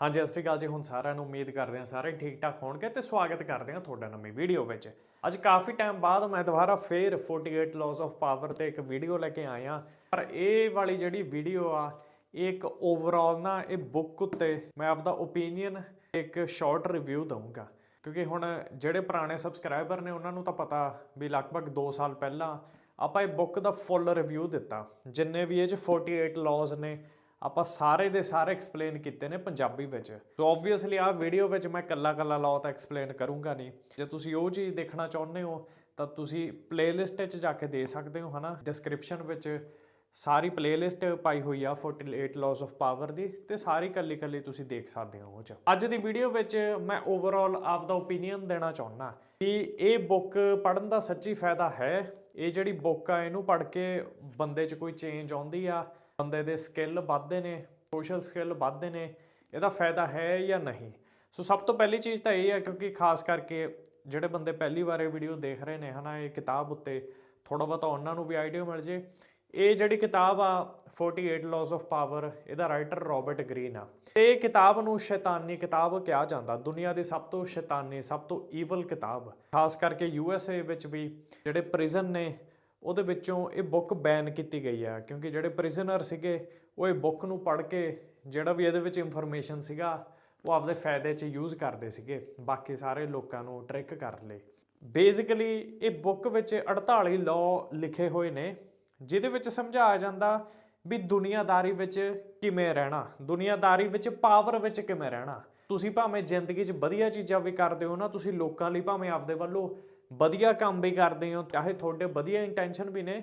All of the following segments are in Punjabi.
ਹਾਂਜੀ, ਸਤਿ ਸ਼੍ਰੀ ਅਕਾਲ ਜੀ। ਹੁਣ ਸਾਰਿਆਂ ਨੂੰ ਉਮੀਦ ਕਰਦੇ ਹਾਂ ਸਾਰੇ ਠੀਕ ਠਾਕ ਹੋਣਗੇ ਤੇ ਸਵਾਗਤ ਕਰਦੇ ਹਾਂ ਤੁਹਾਡਾ ਨਵੀਂ ਵੀਡੀਓ ਵਿੱਚ। ਅੱਜ ਕਾਫੀ ਟਾਈਮ ਬਾਅਦ ਮੈਂ ਦੁਬਾਰਾ ਫੇਰ 48 ਲਾਜ਼ ਆਫ ਪਾਵਰ ਤੇ ਇੱਕ ਵੀਡੀਓ ਲੈ ਕੇ ਆਇਆ। ਪਰ ਇਹ ਵਾਲੀ ਜਿਹੜੀ ਵੀਡੀਓ ਆ, ਇਹ ਇੱਕ ਓਵਰਆਲ ਨਾ, ਇਹ ਬੁੱਕ ਉੱਤੇ ਮੈਂ ਆਪਦਾ ਓਪੀਨੀਅਨ ਇੱਕ ਸ਼ਾਰਟ ਰਿਵਿਊ ਦਊਂਗਾ। ਕਿਉਂਕਿ ਹੁਣ ਜਿਹੜੇ ਪੁਰਾਣੇ ਸਬਸਕ੍ਰਾਈਬਰ ਨੇ, ਉਹਨਾਂ ਨੂੰ ਤਾਂ ਪਤਾ ਵੀ ਲਗਭਗ 2 ਸਾਲ ਪਹਿਲਾਂ ਆਪਾਂ ਇਹ ਬੁੱਕ ਦਾ ਫੁੱਲ ਰਿਵਿਊ ਦਿੱਤਾ। ਜਿੰਨੇ ਵੀ ਇਹ ਚ 48 ਲਾਜ਼ ਨੇ ਆਪਾਂ ਸਾਰੇ ਦੇ ਸਾਰੇ ਐਕਸਪਲੇਨ ਕੀਤੇ ਨੇ ਪੰਜਾਬੀ ਵਿੱਚ। ਸੋ ਆਬਵੀਅਸਲੀ ਆਹ ਵੀਡੀਓ ਵਿੱਚ ਮੈਂ ਕੱਲਾ ਕੱਲਾ ਲਾਅ ਤਾਂ ਐਕਸਪਲੇਨ ਕਰੂੰਗਾ ਨਹੀਂ। ਜੇ ਤੁਸੀਂ ਉਹ ਚੀਜ਼ ਦੇਖਣਾ ਚਾਹੁੰਦੇ ਹੋ, ਤਾਂ ਤੁਸੀਂ ਪਲੇਲਿਸਟ 'ਚ ਜਾ ਕੇ ਦੇ ਸਕਦੇ ਹੋ, ਹਨਾ? ਡਿਸਕ੍ਰਿਪਸ਼ਨ ਵਿੱਚ ਸਾਰੀ ਪਲੇਲਿਸਟ ਪਾਈ ਹੋਈ ਆ 48 ਲਾਜ਼ ਆਫ ਪਾਵਰ ਦੀ, ਤੇ ਸਾਰੀ ਕੱਲੀ ਕੱਲੀ ਤੁਸੀਂ ਦੇਖ ਸਕਦੇ ਹੋ ਉਹ ਚ। ਅੱਜ ਦੀ ਵੀਡੀਓ ਵਿੱਚ ਮੈਂ ਓਵਰਆਲ ਆਪਦਾ ਓਪੀਨੀਅਨ ਦੇਣਾ ਚਾਹੁੰਦਾ ਕਿ ਇਹ ਬੁੱਕ ਪੜਨ ਦਾ ਸੱਚੀ ਫਾਇਦਾ ਹੈ? ਇਹ ਜਿਹੜੀ ਬੁੱਕ ਆ, ਇਹਨੂੰ ਪੜ੍ਹ ਕੇ ਬੰਦੇ 'ਚ ਕੋਈ ਚੇਂਜ ਆਉਂਦੀ ਆ? ਬੰਦੇ ਦੇ ਸਕਿੱਲ ਵੱਧਦੇ ਨੇ ਸੋਸ਼ਲ ਸਕਿੱਲ ਵੱਧਦੇ ਨੇ, ਇਹਦਾ ਫਾਇਦਾ ਹੈ ਜਾਂ ਨਹੀਂ? ਸੋ ਸਭ ਤੋਂ ਪਹਿਲੀ ਚੀਜ਼ ਤਾਂ ਇਹ ਹੈ ਕਿਉਂਕਿ ਖਾਸ ਕਰਕੇ ਜਿਹੜੇ ਬੰਦੇ ਪਹਿਲੀ ਵਾਰ ਇਹ ਵੀਡੀਓ ਦੇਖ ਰਹੇ ਨੇ, ਹਨਾ, ਇਹ ਕਿਤਾਬ ਉੱਤੇ ਥੋੜਾ ਬਹੁਤਾ ਉਹਨਾਂ ਨੂੰ ਵੀ ਆਈਡੀਆ ਮਿਲ ਜੇ। ਇਹ ਜਿਹੜੀ ਕਿਤਾਬ ਆ 48 ਲਾਜ਼ ਆਫ ਪਾਵਰ ਇਹਦਾ ਰਾਈਟਰ ਰਾਬਰਟ ਗ੍ਰੀਨ ਆ। ਤੇ ਇਹ ਕਿਤਾਬ ਨੂੰ ਸ਼ੈਤਾਨੀ ਕਿਤਾਬ ਕਿਹਾ ਜਾਂਦਾ। ਦੁਨੀਆ ਦੀ ਸਭ ਤੋਂ ਸ਼ੈਤਾਨੀ, ਸਭ ਤੋਂ ਈਵਲ ਕਿਤਾਬ। ਖਾਸ ਕਰਕੇ ਯੂ ਐਸ ਏ ਵਿੱਚ ਵੀ ਜਿਹੜੇ ਪ੍ਰਿਜ਼ਨ ਨੇ ਉਹਦੇ ਵਿੱਚੋਂ ਇਹ ਬੁੱਕ ਬੈਨ ਕੀਤੀ ਗਈ ਆ, ਕਿਉਂਕਿ ਜਿਹੜੇ ਪ੍ਰਿਜ਼ਨਰ ਸੀਗੇ, ਉਹ ਇਹ ਬੁੱਕ ਨੂੰ ਪੜ੍ਹ ਕੇ ਜਿਹੜਾ ਵੀ ਇਹਦੇ ਵਿੱਚ ਇਨਫੋਰਮੇਸ਼ਨ ਸੀਗਾ, ਉਹ ਆਪਦੇ ਫਾਇਦੇ 'ਚ ਯੂਜ਼ ਕਰਦੇ ਸੀਗੇ, ਬਾਕੀ ਸਾਰੇ ਲੋਕਾਂ ਨੂੰ ਟ੍ਰਿਕ ਕਰ ਲਈ ਬੇਸਿਕਲੀ ਇਹ ਬੁੱਕ ਵਿੱਚ 48 ਲਾਅ ਲਿਖੇ ਹੋਏ ਨੇ, ਜਿਹਦੇ ਵਿੱਚ ਸਮਝਾਇਆ ਜਾਂਦਾ ਵੀ ਦੁਨੀਆਦਾਰੀ ਵਿੱਚ ਕਿਵੇਂ ਰਹਿਣਾ, ਦੁਨੀਆਦਾਰੀ ਵਿੱਚ ਪਾਵਰ ਵਿੱਚ ਕਿਵੇਂ ਰਹਿਣਾ। ਤੁਸੀਂ ਭਾਵੇਂ ਜ਼ਿੰਦਗੀ 'ਚ ਵਧੀਆ ਚੀਜ਼ਾਂ ਵੀ ਕਰਦੇ ਹੋ ਨਾ, ਤੁਸੀਂ ਲੋਕਾਂ ਲਈ ਭਾਵੇਂ ਆਪਦੇ ਵੱਲੋਂ ਵਧੀਆ ਕੰਮ ਵੀ ਕਰਦੇ ਹੋ, ਚਾਹੇ ਤੁਹਾਡੇ ਵਧੀਆ ਇੰਟੈਂਸ਼ਨ ਵੀ ਨੇ,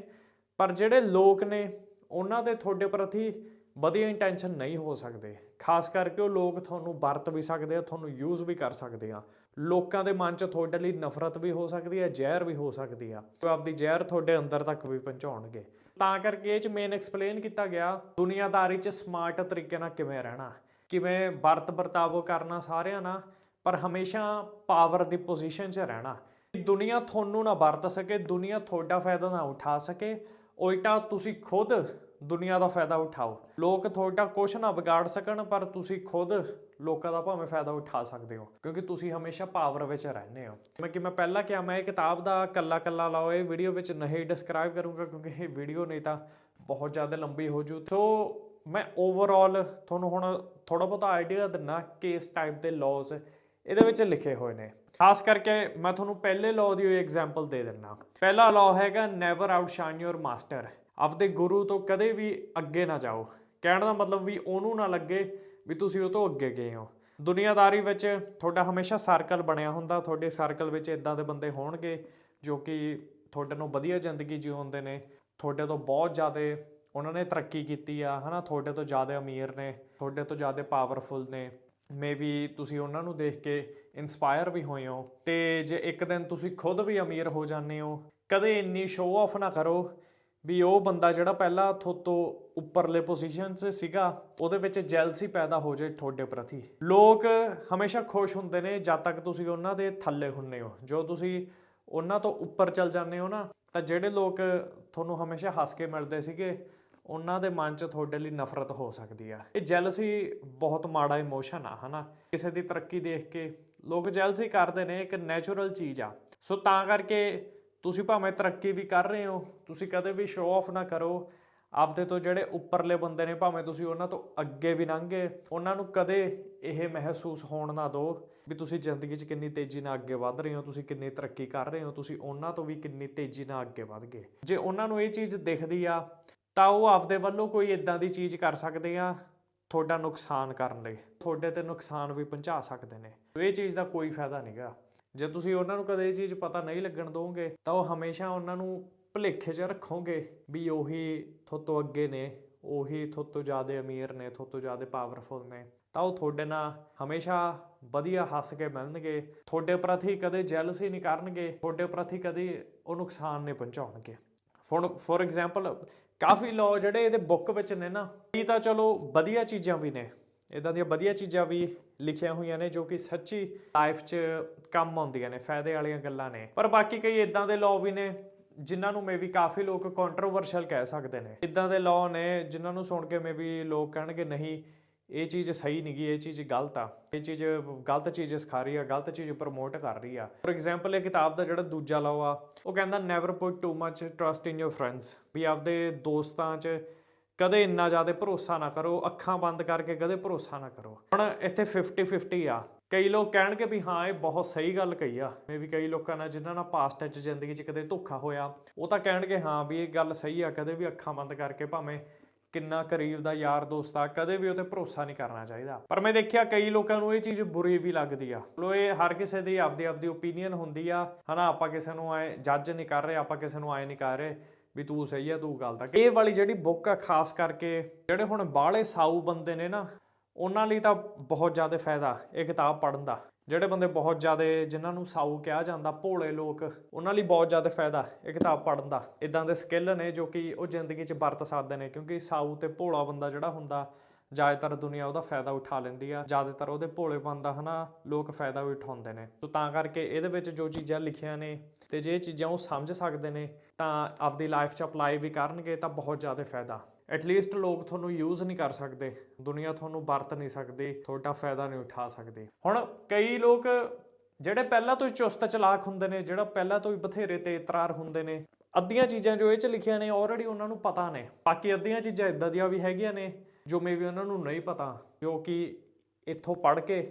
ਪਰ ਜਿਹੜੇ ਲੋਕ ਨੇ, ਉਹਨਾਂ ਦੇ ਤੁਹਾਡੇ ਪ੍ਰਤੀ ਵਧੀਆ ਇੰਟੈਂਸ਼ਨ ਨਹੀਂ ਹੋ ਸਕਦੇ। ਖਾਸ ਕਰਕੇ ਉਹ ਲੋਕ ਤੁਹਾਨੂੰ ਵਰਤ ਵੀ ਸਕਦੇ ਆ, ਤੁਹਾਨੂੰ ਯੂਜ਼ ਵੀ ਕਰ ਸਕਦੇ ਆ। ਲੋਕਾਂ ਦੇ ਮਨ 'ਚ ਤੁਹਾਡੇ ਲਈ ਨਫ਼ਰਤ ਵੀ ਹੋ ਸਕਦੀ ਹੈ ਜ਼ਹਿਰ ਵੀ ਹੋ ਸਕਦੀ ਆ। ਉਹ ਆਪਦੀ ਜ਼ਹਿਰ ਤੁਹਾਡੇ ਅੰਦਰ ਤੱਕ ਵੀ ਪਹੁੰਚਾਉਣਗੇ। ਤਾਂ ਕਰਕੇ ਇਹ 'ਚ ਮੇਨ ਐਕਸਪਲੇਨ ਕੀਤਾ ਗਿਆ, ਦੁਨੀਆਦਾਰੀ 'ਚ ਸਮਾਰਟ ਤਰੀਕੇ ਨਾਲ ਕਿਵੇਂ ਰਹਿਣਾ, ਕਿਵੇਂ ਵਰਤ ਵਰਤਾਵੋ ਕਰਨਾ ਸਾਰਿਆਂ ਨਾਲ, ਪਰ ਹਮੇਸ਼ਾ ਪਾਵਰ ਦੀ ਪੋਜੀਸ਼ਨ 'ਚ ਰਹਿਣਾ। ਦੁਨੀਆ ਤੁਹਾਨੂੰ ਨਾ ਵਰਤ ਸਕੇ, ਦੁਨੀਆ ਤੁਹਾਡਾ ਫਾਇਦਾ ਨਾ ਉਠਾ ਸਕੇ। ਉਲਟਾ ਤੁਸੀਂ ਖੁਦ ਦੁਨੀਆ ਦਾ ਫਾਇਦਾ ਉਠਾਓ। ਲੋਕ ਤੁਹਾਡਾ ਕੁਛ ਨਾ ਵਿਗਾੜ ਸਕਣ, ਪਰ ਤੁਸੀਂ ਖੁਦ ਲੋਕਾਂ ਦਾ ਭਾਵੇਂ ਫਾਇਦਾ ਉਠਾ ਸਕਦੇ ਹੋ, ਕਿਉਂਕਿ ਤੁਸੀਂ ਹਮੇਸ਼ਾ ਪਾਵਰ ਵਿੱਚ ਰਹਿੰਦੇ ਹੋ। ਜਿਵੇਂ ਕਿ ਮੈਂ ਪਹਿਲਾਂ ਕਿਹਾ, ਮੈਂ ਇਹ ਕਿਤਾਬ ਦਾ ਕੱਲਾ ਕੱਲਾ ਲਾਓ, ਇਹ ਵੀਡੀਓ ਵਿੱਚ ਨਹੀਂ ਡਿਸਕ੍ਰਾਈਬ ਕਰੂੰਗਾ, ਕਿਉਂਕਿ ਇਹ ਵੀਡੀਓ ਨਹੀਂ ਤਾਂ ਬਹੁਤ ਜ਼ਿਆਦਾ ਲੰਬੀ ਹੋ ਜੂ। ਸੋ ਮੈਂ ਓਵਰਆਲ ਤੁਹਾਨੂੰ ਹੁਣ ਥੋੜਾ ਬਹੁਤਾ ਆਈਡੀਆ ਦਿੰਨਾ ਕਿ ਇਸ ਟਾਈਪ ਦੇ ਲਾਜ਼ ਇਹਦੇ ਵਿੱਚ ਲਿਖੇ ਹੋਏ ਨੇ। ਖਾਸ ਕਰਕੇ ਮੈਂ ਤੁਹਾਨੂੰ ਪਹਿਲੇ ਲਾਅ ਦੀ ਐਗਜ਼ਾਮਪਲ ਦੇ ਦਿੰਨਾ ਪਹਿਲਾ ਲਾਅ ਹੈਗਾ ਨੈਵਰ ਆਊਟਸ਼ਾਈਨ ਯੋਰ ਮਾਸਟਰ ਆਪਦੇ ਗੁਰੂ ਤੋਂ ਕਦੇ ਵੀ ਅੱਗੇ ਨਾ ਜਾਓ। ਕਹਿਣ ਦਾ ਮਤਲਬ ਵੀ ਉਹਨੂੰ ਨਾ ਲੱਗੇ ਵੀ ਤੁਸੀਂ ਉਹ ਤੋਂ ਅੱਗੇ ਗਏ ਹੋ। ਦੁਨੀਆਦਾਰੀ ਵਿੱਚ ਤੁਹਾਡਾ ਹਮੇਸ਼ਾ ਸਰਕਲ ਬਣਿਆ ਹੁੰਦਾ। ਤੁਹਾਡੇ ਸਰਕਲ ਵਿੱਚ ਇਦਾਂ ਦੇ ਬੰਦੇ ਹੋਣਗੇ ਜੋ ਕਿ ਤੁਹਾਡੇ ਨੂੰ ਵਧੀਆ ਜ਼ਿੰਦਗੀ ਜਿਉਂਦੇ ਨੇ। ਤੁਹਾਡੇ ਤੋਂ ਬਹੁਤ ਜ਼ਿਆਦਾ ਉਹਨਾਂ ਨੇ ਤਰੱਕੀ ਕੀਤੀ ਆ, ਹਨਾ? ਤੁਹਾਡੇ ਤੋਂ ਜ਼ਿਆਦਾ ਅਮੀਰ ਨੇ, ਤੁਹਾਡੇ ਤੋਂ ਜ਼ਿਆਦਾ ਪਾਵਰਫੁਲ ਨੇ। ਮੇਬੀ ਤੁਸੀਂ ਉਹਨਾਂ ਨੂੰ ਦੇਖ ਕੇ ਇਨਸਪਾਇਰ ਵੀ ਹੋਏ ਹੋ। ਤੇ ਜੇ ਇੱਕ ਦਿਨ ਤੁਸੀਂ ਖੁਦ ਵੀ ਅਮੀਰ ਹੋ ਜਾਂਦੇ ਹੋ, ਕਦੇ ਇੰਨੀ ਸ਼ੋਅ ਆਫ ਨਾ ਕਰੋ ਵੀ ਉਹ ਬੰਦਾ ਜਿਹੜਾ ਪਹਿਲਾਂ ਤੋਂ ਉੱਪਰਲੇ ਪੋਜੀਸ਼ਨ 'ਚ ਸੀਗਾ, ਉਹਦੇ ਵਿੱਚ ਜੈਲਸੀ ਪੈਦਾ ਹੋ ਜਾਏ ਤੁਹਾਡੇ ਪ੍ਰਤੀ। ਲੋਕ ਹਮੇਸ਼ਾ ਖੁਸ਼ ਹੁੰਦੇ ਨੇ ਜਦ ਤੱਕ ਤੁਸੀਂ ਉਹਨਾਂ ਦੇ ਥੱਲੇ ਹੁੰਨੇ ਹੋ। ਜੋ ਤੁਸੀਂ ਉਹਨਾਂ ਤੋਂ ਉੱਪਰ ਚੱਲ ਜਾਂਦੇ ਹੋ ਨਾ, ਤਾਂ ਜਿਹੜੇ ਲੋਕ ਤੁਹਾਨੂੰ ਹਮੇਸ਼ਾ ਹੱਸ ਕੇ ਮਿਲਦੇ ਸੀਗੇ ਉਹਨਾਂ ਦੇ ਮਨ 'ਚ ਤੁਹਾਡੇ ਲਈ ਨਫ਼ਰਤ ਹੋ ਸਕਦੀ ਆ। ਇਹ ਜੈਲਸੀ ਬਹੁਤ ਮਾੜਾ ਇਮੋਸ਼ਨ ਆ, ਹਨਾ? ਕਿਸੇ ਦੀ ਤਰੱਕੀ ਦੇਖ ਕੇ ਲੋਕ ਜੈਲਸੀ ਕਰਦੇ ਨੇ, ਇੱਕ ਨੈਚੁਰਲ ਚੀਜ਼ ਆ। ਸੋ ਤਾਂ ਕਰਕੇ ਤੁਸੀਂ ਭਾਵੇਂ ਤਰੱਕੀ ਵੀ ਕਰ ਰਹੇ ਹੋ, ਤੁਸੀਂ ਕਦੇ ਵੀ ਸ਼ੋਅ ਆਫ ਨਾ ਕਰੋ। ਆਪਦੇ ਤੋਂ ਜਿਹੜੇ ਉੱਪਰਲੇ ਬੰਦੇ ਨੇ, ਭਾਵੇਂ ਤੁਸੀਂ ਉਹਨਾਂ ਤੋਂ ਅੱਗੇ ਵੀ ਲੰਘੇ, ਉਹਨਾਂ ਨੂੰ ਕਦੇ ਇਹ ਮਹਿਸੂਸ ਹੋਣ ਨਾ ਦਿਓ ਵੀ ਤੁਸੀਂ ਜ਼ਿੰਦਗੀ 'ਚ ਕਿੰਨੀ ਤੇਜ਼ੀ ਨਾਲ ਅੱਗੇ ਵਧ ਰਹੇ ਹੋ, ਤੁਸੀਂ ਕਿੰਨੀ ਤਰੱਕੀ ਕਰ ਰਹੇ ਹੋ, ਤੁਸੀਂ ਉਹਨਾਂ ਤੋਂ ਵੀ ਕਿੰਨੀ ਤੇਜ਼ੀ ਨਾਲ ਅੱਗੇ ਵਧ ਗਏ। ਜੇ ਉਹਨਾਂ ਨੂੰ ਇਹ ਚੀਜ਼ ਦਿਖਦੀ ਆ ਤਾਂ ਉਹ ਆਪਦੇ ਵੱਲੋਂ ਕੋਈ ਇਦਾਂ ਦੀ ਚੀਜ਼ ਕਰ ਸਕਦੇ ਆ ਤੁਹਾਡਾ ਨੁਕਸਾਨ ਕਰਨ ਲਈ। ਤੁਹਾਡੇ ਤੇ ਨੁਕਸਾਨ ਵੀ ਪਹੁੰਚਾ ਸਕਦੇ ਨੇ। ਇਹ ਚੀਜ਼ ਦਾ ਕੋਈ ਫਾਇਦਾ ਨਹੀਂਗਾ ਜੇ ਤੁਸੀਂ ਉਹਨਾਂ ਨੂੰ ਕਦੇ ਇਹ ਚੀਜ਼ ਪਤਾ ਨਹੀਂ ਲੱਗਣ ਦੋਗੇ, ਤਾਂ ਉਹ ਹਮੇਸ਼ਾ ਉਹਨਾਂ ਨੂੰ ਭੁਲੇਖੇ 'ਚ ਰੱਖੋਗੇ ਵੀ ਉਹੀ ਤੁਹਾਤੋਂ ਅੱਗੇ ਨੇ, ਉਹੀ ਤੁਹਾਤੋਂ ਜ਼ਿਆਦਾ ਅਮੀਰ ਨੇ, ਤੁਹਾਤੋਂ ਜ਼ਿਆਦਾ ਪਾਵਰਫੁਲ ਨੇ। ਤਾਂ ਉਹ ਤੁਹਾਡੇ ਨਾਲ ਹਮੇਸ਼ਾ ਵਧੀਆ ਹੱਸ ਕੇ ਮਿਲਣਗੇ। ਤੁਹਾਡੇ ਪ੍ਰਤੀ ਕਦੇ ਜੈਲਸੀ ਨਹੀਂ ਕਰਨਗੇ। ਤੁਹਾਡੇ ਪ੍ਰਤੀ ਕਦੇ ਉਹ ਨੁਕਸਾਨ ਨਹੀਂ ਪਹੁੰਚਾਉਣਗੇ। ਹੁਣ ਫੋਰ ਐਗਜ਼ਾਮਪਲ ਕਾਫੀ ਲਾਅ ਜਿਹੜੇ ਇਹਦੇ ਬੁੱਕ ਵਿੱਚ ਨੇ ਨਾ, ਇਹ ਤਾਂ ਚਲੋ ਵਧੀਆ ਚੀਜ਼ਾਂ ਵੀ ਨੇ। ਇਦਾਂ ਦੀਆਂ ਵਧੀਆ ਚੀਜ਼ਾਂ ਵੀ ਲਿਖੀਆਂ ਹੋਈਆਂ ਨੇ ਜੋ ਕਿ ਸੱਚੀ ਲਾਈਫ 'ਚ ਕੰਮ ਆਉਂਦੀਆਂ ਨੇ, ਫਾਇਦੇ ਵਾਲੀਆਂ ਗੱਲਾਂ ਨੇ। ਪਰ ਬਾਕੀ ਕਈ ਇਦਾਂ ਦੇ ਲਾਅ ਵੀ ਨੇ, ਜਿਨ੍ਹਾਂ ਨੂੰ ਮੇਬੀ ਕਾਫੀ ਲੋਕ ਕੰਟਰੋਵਰਸ਼ਲ ਕਹਿ ਸਕਦੇ ਨੇ। ਇਦਾਂ ਦੇ ਲਾਅ ਨੇ, ਜਿਨ੍ਹਾਂ ਨੂੰ ਸੁਣ ਕੇ ਮੇਬੀ ਲੋਕ ਕਹਿਣਗੇ, ਨਹੀਂ ਇਹ ਚੀਜ਼ ਸਹੀ ਨਹੀਂ ਗੀ, ਇਹ ਚੀਜ਼ ਗਲਤ ਆ। ਇਹ ਚੀਜ਼ ਗਲਤ ਚੀਜ਼ ਸਿਖਾ ਰਹੀ ਆ, ਗਲਤ ਚੀਜ਼ ਪ੍ਰਮੋਟ ਕਰ ਰਹੀ ਆ। ਫੋਰ ਐਗਜ਼ਾਮਪਲ ਇਹ ਕਿਤਾਬ ਦਾ ਜਿਹੜਾ ਦੂਜਾ ਲਾਓ ਆ, ਉਹ ਕਹਿੰਦਾ never put too much trust in your friends ਵੀ ਆਪਦੇ ਦੋਸਤਾਂ 'ਚ ਕਦੇ ਇੰਨਾ ਜ਼ਿਆਦਾ ਭਰੋਸਾ ਨਾ ਕਰੋ, ਅੱਖਾਂ ਬੰਦ ਕਰਕੇ ਕਦੇ ਭਰੋਸਾ ਨਾ ਕਰੋ। ਹੁਣ ਇੱਥੇ 50 50 ਆ। ਕਈ ਲੋਕ ਕਹਿਣਗੇ ਵੀ, ਹਾਂ, ਇਹ ਬਹੁਤ ਸਹੀ ਗੱਲ ਕਹੀ ਆ। ਮੇ ਵੀ ਕਈ ਲੋਕਾਂ ਨਾਲ, ਜਿਨ੍ਹਾਂ ਨਾਲ ਪਾਸਟ 'ਚ ਜ਼ਿੰਦਗੀ 'ਚ ਕਦੇ ਧੋਖਾ ਹੋਇਆ, ਉਹ ਤਾਂ ਕਹਿਣਗੇ, ਹਾਂ, ਵੀ ਇਹ ਗੱਲ ਸਹੀ ਆ, ਕਦੇ ਵੀ ਅੱਖਾਂ ਬੰਦ ਕਰਕੇ ਭਾਵੇਂ ਕਿੰਨਾ ਕਰੀਬ ਦਾ ਯਾਰ ਦੋਸਤ ਆ, ਕਦੇ ਵੀ ਉਹ ਭਰੋਸਾ ਨਹੀਂ ਕਰਨਾ ਚਾਹੀਦਾ। ਪਰ ਮੈਂ ਦੇਖਿਆ ਕਈ ਲੋਕਾਂ ਨੂੰ ਇਹ ਚੀਜ਼ ਬੁਰੀ ਵੀ ਲੱਗਦੀ ਆ। ਲੋ, ਇਹ ਹਰ ਕਿਸੇ ਦੀ ਆਪਦੀ ਆਪਦੀ ਓਪੀਨੀਅਨ ਹੁੰਦੀ ਆ। ਹਨਾ, ਆਪਾਂ ਕਿਸੇ ਨੂੰ ਐ ਜੱਜ ਨਹੀਂ ਕਰ ਰਹੇ, ਆਪਾਂ ਕਿਸੇ ਨੂੰ ਐ ਨਹੀਂ ਕਰ ਰਹੇ ਵੀ ਤੂੰ ਸਹੀ ਆ, ਤੂੰ ਗਲਤ ਆ। ਇਹ ਵਾਲੀ ਜਿਹੜੀ ਬੁੱਕ ਆ, ਖਾਸ ਕਰਕੇ ਜਿਹੜੇ ਹੁਣ ਬਾਹਲੇ ਸਾਊ ਬੰਦੇ ਨੇ ਨਾ, ਉਹਨਾਂ ਲਈ ਤਾਂ ਬਹੁਤ ਜ਼ਿਆਦਾ ਫਾਇਦਾ, ਇਹ ਕਿਤਾਬ ਪੜ੍ਹਨ ਦਾ। ਜਿਹੜੇ ਬੰਦੇ ਬਹੁਤ ਜ਼ਿਆਦਾ, ਜਿਨ੍ਹਾਂ ਨੂੰ ਸਾਊ ਕਿਹਾ ਜਾਂਦਾ, ਭੋਲੇ ਲੋਕ, ਉਹਨਾਂ ਲਈ ਬਹੁਤ ਜ਼ਿਆਦਾ ਫਾਇਦਾ ਇਹ ਕਿਤਾਬ ਪੜ੍ਹਨ ਦਾ। ਇਦਾਂ ਦੇ ਸਕਿੱਲ ਨੇ ਜੋ ਕਿ ਉਹ ਜ਼ਿੰਦਗੀ 'ਚ ਵਰਤ ਸਕਦੇ ਨੇ, ਕਿਉਂਕਿ ਸਾਊ ਤੇ ਭੋਲਾ ਬੰਦਾ ਜਿਹੜਾ ਹੁੰਦਾ, ਜ਼ਿਆਦਾਤਰ ਦੁਨੀਆ ਉਹਦਾ ਫਾਇਦਾ ਉਠਾ ਲੈਂਦੀ ਆ। ਜ਼ਿਆਦਾਤਰ ਉਹਦੇ ਭੋਲੇਪਨ ਦਾ ਹਨਾ, ਲੋਕ ਫਾਇਦਾ ਵੀ ਉਠਾਉਂਦੇ ਨੇ। ਸੋ ਤਾਂ ਕਰਕੇ ਇਹਦੇ ਵਿੱਚ ਜੋ ਚੀਜ਼ਾਂ ਲਿਖੀਆਂ ਨੇ ਤੇ ਜੇ ਚੀਜ਼ਾਂ ਉਹ ਸਮਝ ਸਕਦੇ ਨੇ, ਤਾਂ ਆਪਦੀ ਲਾਈਫ 'ਚ ਅਪਲਾਈ ਵੀ ਕਰਨਗੇ, ਤਾਂ ਬਹੁਤ ਜ਼ਿਆਦਾ ਫਾਇਦਾ। ਐਟਲੀਸਟ ਲੋਕ ਤੁਹਾਨੂੰ ਯੂਜ਼ ਨਹੀਂ ਕਰ ਸਕਦੇ, ਦੁਨੀਆ ਤੁਹਾਨੂੰ ਵਰਤ ਨਹੀਂ ਸਕਦੀ, ਤੁਹਾਡਾ ਫਾਇਦਾ ਨਹੀਂ ਉਠਾ ਸਕਦੀ। ਹੁਣ ਕਈ ਲੋਕ ਜਿਹੜੇ ਪਹਿਲਾਂ ਤੋਂ ਹੀ ਚੁਸਤ ਚਲਾਕ ਹੁੰਦੇ ਨੇ, ਜਿਹੜਾ ਪਹਿਲਾਂ ਤੋਂ ਹੀ ਬਥੇਰੇ 'ਤੇ ਤੇਜ਼ਤਰਾਰ ਹੁੰਦੇ ਨੇ, ਅੱਧੀਆਂ ਚੀਜ਼ਾਂ ਜੋ ਇਹ ਚ ਲਿਖੀਆਂ ਨੇ ਆਲਰੇਡੀ ਉਹਨਾਂ ਨੂੰ ਪਤਾ ਨੇ। ਬਾਕੀ ਅੱਧੀਆਂ ਚੀਜ਼ਾਂ ਇਦਾਂ ਦੀਆਂ ਵੀ ਹੈਗੀਆਂ ਨੇ, ਜੋ ਮੇਬੀ ਉਹਨਾਂ ਨੂੰ ਨਹੀਂ ਪਤਾ, ਜੋ ਕਿ ਇੱਥੋਂ ਪੜ੍ਹ ਕੇ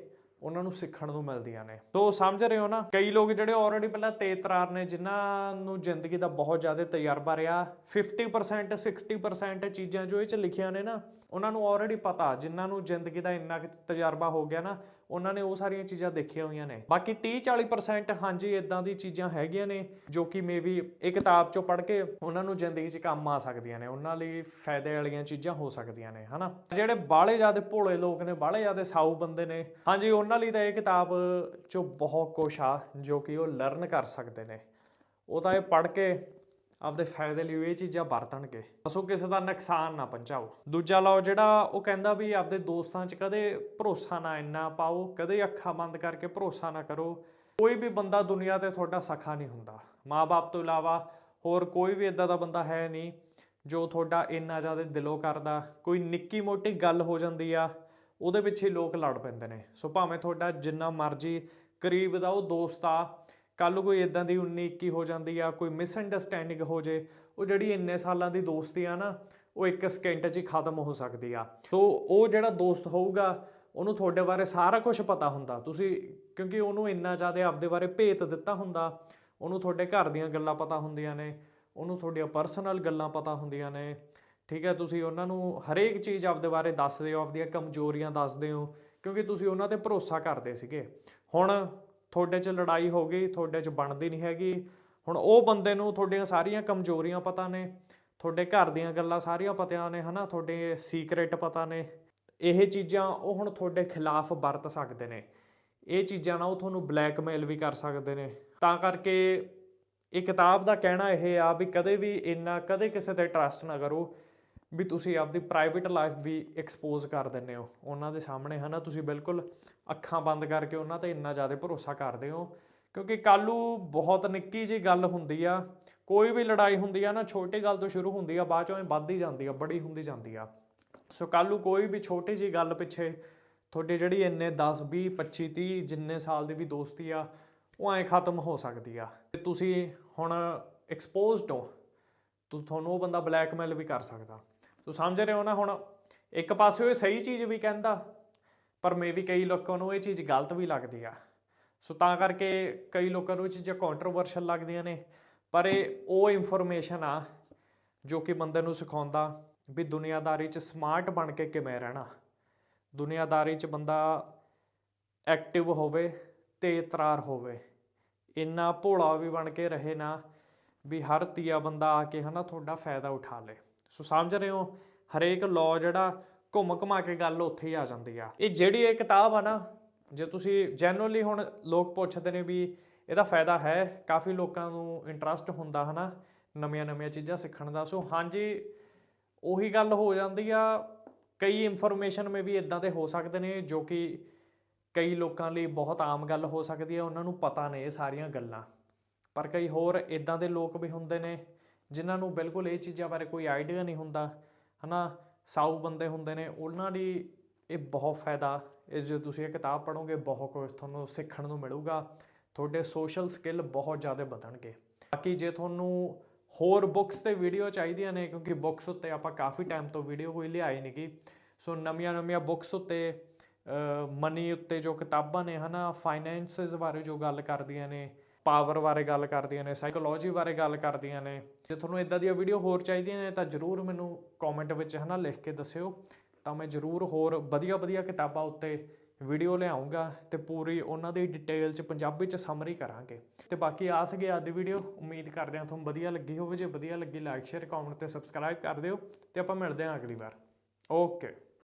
ਉਹਨਾਂ ਨੂੰ ਸਿੱਖਣ ਨੂੰ ਮਿਲਦੀਆਂ ਨੇ। ਸੋ ਸਮਝ ਰਹੇ ਹੋ ਨਾ? ਕਈ ਲੋਕ ਜਿਹੜੇ ਆਲਰੇਡੀ ਪਹਿਲਾਂ ਤੇਜ ਤਰਾਰ ਨੇ, ਜਿਨ੍ਹਾਂ ਨੂੰ ਜ਼ਿੰਦਗੀ ਦਾ ਬਹੁਤ ਜ਼ਿਆਦਾ ਤਜਰਬਾ ਰਿਹਾ 50% 60% ਚੀਜ਼ਾਂ ਜੋ ਇਹ ਚ ਲਿਖੀਆਂ ਨੇ ਨਾ ਉਹਨਾਂ ਨੂੰ ਆਲਰੇਡੀ ਪਤਾ, ਜਿਨ੍ਹਾਂ ਨੂੰ ਜ਼ਿੰਦਗੀ ਦਾ ਇੰਨਾ ਕੁ ਤਜਰਬਾ ਹੋ ਗਿਆ ਨਾ, ਉਹਨਾਂ ਨੇ ਉਹ ਸਾਰੀਆਂ ਚੀਜ਼ਾਂ ਦੇਖੀਆਂ ਹੋਈਆਂ ਨੇ। ਬਾਕੀ 30 40% ਹਾਂਜੀ ਇਦਾਂ ਦੀ ਚੀਜ਼ਾਂ ਹੈਗੀਆਂ ਨੇ, ਜੋ ਕਿ ਮੇਬੀ ਇਹ ਕਿਤਾਬ ਚੋਂ ਪੜ੍ਹ ਕੇ ਉਹਨਾਂ ਨੂੰ ਜ਼ਿੰਦਗੀ 'ਚ ਕੰਮ ਆ ਸਕਦੀਆਂ ਨੇ, ਉਹਨਾਂ ਲਈ ਫਾਇਦੇ ਵਾਲੀਆਂ ਚੀਜ਼ਾਂ ਹੋ ਸਕਦੀਆਂ ਨੇ, ਹਨਾ? ਜਿਹੜੇ ਬਾਹਲੇ ਜ਼ਿਆਦਾ ਭੋਲੇ ਲੋਕ ਨੇ, ਬਾਹਲੇ ਜ਼ਿਆਦਾ ਸਾਊ ਬੰਦੇ ਨੇ, ਹਾਂਜੀ, ਉਹਨਾਂ ਲਈ ਤਾਂ ਇਹ ਕਿਤਾਬ ਚੋਂ ਬਹੁਤ ਕੁਛ ਆ, ਜੋ ਕਿ ਉਹ ਲਰਨ ਕਰ ਸਕਦੇ ਨੇ। ਉਹ ਤਾਂ ਇਹ ਪੜ੍ਹ ਕੇ ਆਪਦੇ ਫਾਇਦੇ ਲਈ ਇਹ ਚੀਜ਼ਾਂ ਵਰਤਣਗੇ। ਬਸ ਉਹ ਕਿਸੇ ਦਾ ਨੁਕਸਾਨ ਨਾ ਪਹੁੰਚਾਓ। ਦੂਜਾ ਲਓ ਜਿਹੜਾ ਉਹ ਕਹਿੰਦਾ ਵੀ ਆਪਦੇ ਦੋਸਤਾਂ 'ਚ ਕਦੇ ਭਰੋਸਾ ਨਾ ਇੰਨਾ ਪਾਓ, ਕਦੇ ਅੱਖਾਂ ਬੰਦ ਕਰਕੇ ਭਰੋਸਾ ਨਾ ਕਰੋ। ਕੋਈ ਵੀ ਬੰਦਾ ਦੁਨੀਆ ਤੇ ਤੁਹਾਡਾ ਸਖਾ ਨਹੀਂ ਹੁੰਦਾ। ਮਾਪੇ ਤੋਂ ਇਲਾਵਾ ਹੋਰ ਕੋਈ ਵੀ ਇਦਾਂ ਦਾ ਬੰਦਾ ਹੈ ਨਹੀਂ ਜੋ ਤੁਹਾਡਾ ਇੰਨਾ ਜ਼ਿਆਦਾ ਦਿਲੋਂ ਕਰਦਾ। ਕੋਈ ਨਿੱਕੀ ਮੋਟੀ ਗੱਲ ਹੋ ਜਾਂਦੀ ਆ, ਉਹਦੇ ਪਿੱਛੇ ਲੋਕ ਲੜ ਪੈਂਦੇ ਨੇ। ਸੋ ਭਾਵੇਂ ਤੁਹਾਡਾ ਜਿੰਨਾ ਮਰਜ਼ੀ ਕਰੀਬ ਦਾ ਉਹ ਦੋਸਤ ਆ ਕੱਲ ਕੋਈ ਇਦਾਂ ਦੀ 19 21 ਹੋ ਜਾਂਦੀ ਆ, ਕੋਈ ਮਿਸਅੰਡਰਸਟੈਂਡਿੰਗ ਹੋ ਜੇ, ਉਹ ਜਿਹੜੀ ਇੰਨੇ ਸਾਲਾਂ ਦੀ ਦੋਸਤੀ ਆ ਨਾ, ਉਹ ਇੱਕ ਸਕਿੰਟ 'ਚ ਹੀ ਖਤਮ ਹੋ ਸਕਦੀ ਆ। ਸੋ ਉਹ ਜਿਹੜਾ ਦੋਸਤ ਹੋਊਗਾ, ਉਹਨੂੰ ਤੁਹਾਡੇ ਬਾਰੇ ਸਾਰਾ ਕੁਝ ਪਤਾ ਹੁੰਦਾ। ਤੁਸੀਂ, ਕਿਉਂਕਿ ਉਹਨੂੰ ਇੰਨਾ ਜ਼ਿਆਦਾ ਆਪਦੇ ਬਾਰੇ ਭੇਤ ਦਿੱਤਾ ਹੁੰਦਾ, ਉਹਨੂੰ ਤੁਹਾਡੇ ਘਰ ਦੀਆਂ ਗੱਲਾਂ ਪਤਾ ਹੁੰਦੀਆਂ ਨੇ, ਉਹਨੂੰ ਤੁਹਾਡੀਆਂ ਪਰਸਨਲ ਗੱਲਾਂ ਪਤਾ ਹੁੰਦੀਆਂ ਨੇ। ਠੀਕ ਹੈ, ਤੁਸੀਂ ਉਹਨਾਂ ਨੂੰ ਹਰੇਕ ਚੀਜ਼ ਆਪਦੇ ਬਾਰੇ ਦੱਸਦੇ ਹੋ, ਆਪਦੀਆਂ ਕਮਜ਼ੋਰੀਆਂ ਦੱਸਦੇ ਹੋ, ਕਿਉਂਕਿ ਤੁਸੀਂ ਉਹਨਾਂ ਤੇ ਭਰੋਸਾ ਕਰਦੇ ਸੀਗੇ। ਹੁਣ ਤੁਹਾਡੇ 'ਚ ਲੜਾਈ ਹੋ ਗਈ, ਤੁਹਾਡੇ 'ਚ ਬਣਦੀ ਨਹੀਂ ਹੈਗੀ। ਹੁਣ ਉਹ ਬੰਦੇ ਨੂੰ ਤੁਹਾਡੀਆਂ ਸਾਰੀਆਂ ਕਮਜ਼ੋਰੀਆਂ ਪਤਾ ਨੇ, ਤੁਹਾਡੇ ਘਰ ਦੀਆਂ ਗੱਲਾਂ ਸਾਰੀਆਂ ਪਤਿਆਂ ਨੇ, ਹਨਾ? ਤੁਹਾਡੇ ਸੀਕ੍ਰੇਟ ਪਤਾ ਨੇ। ਇਹ ਚੀਜ਼ਾਂ ਉਹ ਹੁਣ ਤੁਹਾਡੇ ਖਿਲਾਫ ਵਰਤ ਸਕਦੇ ਨੇ। ਇਹ ਚੀਜ਼ਾਂ ਨਾਲ ਉਹ ਤੁਹਾਨੂੰ ਬਲੈਕਮੇਲ ਵੀ ਕਰ ਸਕਦੇ ਨੇ। ਤਾਂ ਕਰਕੇ ਇਹ ਕਿਤਾਬ ਦਾ ਕਹਿਣਾ ਇਹ ਆ ਵੀ ਕਦੇ ਵੀ ਇੰਨਾ, ਕਦੇ ਕਿਸੇ ਤੇ ਟਰਸਟ ਨਾ ਕਰੋ। ਵੀ ਤੁਸੀਂ ਆਪਦੀ ਪ੍ਰਾਈਵੇਟ ਲਾਈਫ ਵੀ ਐਕਸਪੋਜ਼ ਕਰ ਦਿੰਦੇ ਹੋ। ਉਹਨਾਂ ਦੇ ਸਾਹਮਣੇ, ਹਨਾ? ਤੁਸੀਂ ਬਿਲਕੁਲ ਅੱਖਾਂ ਬੰਦ ਕਰਕੇ ਉਹਨਾਂ ਤੇ ਇੰਨਾ ਜ਼ਿਆਦਾ ਭਰੋਸਾ ਕਰਦੇ ਹੋ। ਕਿਉਂਕਿ ਕੱਲੂ ਬਹੁਤ ਨਿੱਕੀ ਜੀ ਗੱਲ ਹੁੰਦੀ ਆ। ਕੋਈ ਵੀ ਲੜਾਈ ਹੁੰਦੀ ਆ ਨਾ, ਛੋਟੀ ਗੱਲ ਤੋਂ ਸ਼ੁਰੂ ਹੁੰਦੀ ਆ, ਬਾਅਦ ਚੋਂ ਇਹ ਵੱਧਦੀ ਜਾਂਦੀ ਆ, ਬੜੀ ਹੁੰਦੀ ਜਾਂਦੀ ਆ। ਸੋ ਕੱਲੂ, ਕੋਈ ਵੀ ਛੋਟੀ ਜੀ ਗੱਲ ਪਿੱਛੇ ਤੁਹਾਡੀ ਜਿਹੜੀ ਇੰਨੇ 10 20 25 30 ਜਿੰਨੇ ਸਾਲ ਦੀ ਵੀ ਦੋਸਤੀ ਆ, ਉਹ ਐਂ ਖਤਮ ਹੋ ਸਕਦੀ ਆ। ਤੇ ਤੁਸੀਂ ਹੁਣ ਐਕਸਪੋਜ਼ਡ ਹੋ ਤੁਹਾਨੂੰ ਉਹ ਬੰਦਾ ਬਲੈਕਮੇਲ ਵੀ ਕਰ ਸਕਦਾ। ਸੋ ਸਮਝ ਰਹੇ ਹੋ ਨਾ ਹੁਣ? ਇੱਕ ਪਾਸੇ ਉਹ ਸਹੀ ਚੀਜ਼ ਵੀ ਕਹਿੰਦਾ, ਪਰ ਮੇ ਵੀ ਕਈ ਲੋਕਾਂ ਨੂੰ ਇਹ ਚੀਜ਼ ਗਲਤ ਵੀ ਲੱਗਦੀ ਆ। ਸੋ ਤਾਂ ਕਰਕੇ ਕਈ ਲੋਕਾਂ ਨੂੰ ਇਹ ਚੀਜ਼ਾਂ ਕੰਟਰੋਵਰਸ਼ਲ ਲੱਗਦੀਆਂ ਨੇ, ਪਰ ਇਹ ਉਹ ਇਨਫੋਰਮੇਸ਼ਨ ਆ ਜੋ ਕਿ ਬੰਦੇ ਨੂੰ ਸਿਖਾਉਂਦਾ ਵੀ ਦੁਨੀਆਦਾਰੀ 'ਚ ਸਮਾਰਟ ਬਣ ਕੇ ਕਿਵੇਂ ਰਹਿਣਾ। ਦੁਨੀਆਦਾਰੀ 'ਚ ਬੰਦਾ ਐਕਟਿਵ ਹੋਵੇ ਤੇ ਤਰਾਰ ਹੋਵੇ। ਇੰਨਾ ਭੋਲਾ ਵੀ ਬਣ ਕੇ ਰਹੇ ਨਾ ਵੀ ਹਰ ਤੀਆ ਬੰਦਾ ਆ ਕੇ ਹਨਾ ਤੁਹਾਡਾ ਫਾਇਦਾ ਉਠਾ ਲੇ। ਸੋ ਸਮਝ ਰਹੇ ਹੋ? ਹਰੇਕ ਲਾਅ ਜਿਹੜਾ ਘੁੰਮ ਘੁਮਾ ਕੇ ਗੱਲ ਉੱਥੇ ਹੀ ਆ ਜਾਂਦੀ ਆ। ਇਹ ਜਿਹੜੀ ਇਹ ਕਿਤਾਬ ਆ ਨਾ, ਜੇ ਤੁਸੀਂ ਜੈਨੂਅਲੀ ਹੁਣ ਲੋਕ ਪੁੱਛਦੇ ਨੇ ਵੀ ਇਹਦਾ ਫਾਇਦਾ ਹੈ, ਕਾਫੀ ਲੋਕਾਂ ਨੂੰ ਇੰਟਰਸਟ ਹੁੰਦਾ ਹਨਾ, ਨਵੀਆਂ ਨਵੀਆਂ ਚੀਜ਼ਾਂ ਸਿੱਖਣ ਦਾ। ਸੋ ਹਾਂਜੀ, ਉਹੀ ਗੱਲ ਹੋ ਜਾਂਦੀ ਆ। ਕਈ ਇਨਫੋਰਮੇਸ਼ਨ ਮੇ ਵੀ ਇਦਾਂ ਦੇ ਹੋ ਸਕਦੇ ਨੇ ਜੋ ਕਿ ਕਈ ਲੋਕਾਂ ਲਈ ਬਹੁਤ ਆਮ ਗੱਲ ਹੋ ਸਕਦੀ ਹੈ ਉਹਨਾਂ ਨੂੰ ਪਤਾ ਨੇ ਇਹ ਸਾਰੀਆਂ ਗੱਲਾਂ। ਪਰ ਕਈ ਹੋਰ ਇਦਾਂ ਦੇ ਲੋਕ ਵੀ ਹੁੰਦੇ ਨੇ ਜਿਨ੍ਹਾਂ ਨੂੰ ਬਿਲਕੁਲ ਇਹ ਚੀਜ਼ਾਂ ਬਾਰੇ ਕੋਈ ਆਈਡੀਆ ਨਹੀਂ ਹੁੰਦਾ, ਹਨਾ? ਸਾਊ ਬੰਦੇ ਹੁੰਦੇ ਨੇ, ਉਹਨਾਂ ਦੀ ਇਹ ਬਹੁਤ ਫਾਇਦਾ। ਇਹ ਜੇ ਤੁਸੀਂ ਇਹ ਕਿਤਾਬ ਪੜ੍ਹੋਗੇ, ਬਹੁਤ ਕੁਝ ਤੁਹਾਨੂੰ ਸਿੱਖਣ ਨੂੰ ਮਿਲੂਗਾ। ਤੁਹਾਡੇ ਸੋਸ਼ਲ ਸਕਿੱਲ ਬਹੁਤ ਜ਼ਿਆਦਾ ਵਧਣਗੇ। ਬਾਕੀ ਜੇ ਤੁਹਾਨੂੰ ਹੋਰ ਬੁੱਕਸ ਤੇ ਵੀਡੀਓ ਚਾਹੀਦੀਆਂ ਨੇ, ਕਿਉਂਕਿ ਬੁੱਕਸ ਉੱਤੇ ਆਪਾਂ ਕਾਫੀ ਟਾਈਮ ਤੋਂ ਵੀਡੀਓ ਕੋਈ ਲਿਆਈ ਨਹੀਂ ਗੀ। ਸੋ ਨਵੀਆਂ ਨਵੀਆਂ ਬੁੱਕਸ ਉੱਤੇ ਮਨੀ ਉੱਤੇ ਜੋ ਕਿਤਾਬਾਂ ਨੇ, ਹਨਾ? ਫਾਈਨੈਂਸਸ ਬਾਰੇ ਜੋ ਗੱਲ ਕਰਦੀਆਂ ਨੇ ਪਾਵਰ ਬਾਰੇ ਗੱਲ ਕਰਦੀਆਂ ਨੇ ਸਾਈਕੋਲੋਜੀ ਬਾਰੇ ਗੱਲ ਕਰਦੀਆਂ ਨੇ। ਜੇ ਤੁਹਾਨੂੰ ਇਦਾਂ ਦੀਆਂ ਵੀਡੀਓ ਹੋਰ ਚਾਹੀਦੀਆਂ ਨੇ ਤਾਂ ਜਰੂਰ ਮੈਨੂੰ ਕਮੈਂਟ ਵਿੱਚ ਹਨਾ ਲਿਖ ਕੇ ਦੱਸਿਓ। ਤਾਂ ਮੈਂ ਜਰੂਰ ਹੋਰ ਵਧੀਆ ਵਧੀਆ ਕਿਤਾਬਾਂ ਉੱਤੇ ਵੀਡੀਓ ਲਿਆਉਂਗਾ ਤੇ ਪੂਰੀ ਉਹਨਾਂ ਦੀ ਡਿਟੇਲ ਚ ਪੰਜਾਬੀ ਚ ਸਮਰੀ ਕਰਾਂਗੇ। ਤੇ ਬਾਕੀ ਆ ਸਕੇ ਅੱਜ ਦੀ ਵੀਡੀਓ ਉਮੀਦ ਕਰਦੇ ਹਾਂ ਤੁਹਾਨੂੰ ਵਧੀਆ ਲੱਗੀ ਹੋਵੇ। ਜੇ ਵਧੀਆ ਲੱਗੀ ਲਾਈਕ ਸ਼ੇਅਰ ਕਮੈਂਟ ਤੇ ਸਬਸਕ੍ਰਾਈਬ ਕਰ ਦਿਓ। ਤੇ ਆਪਾਂ ਮਿਲਦੇ ਹਾਂ ਅਗਲੀ ਵਾਰ। ਓਕੇ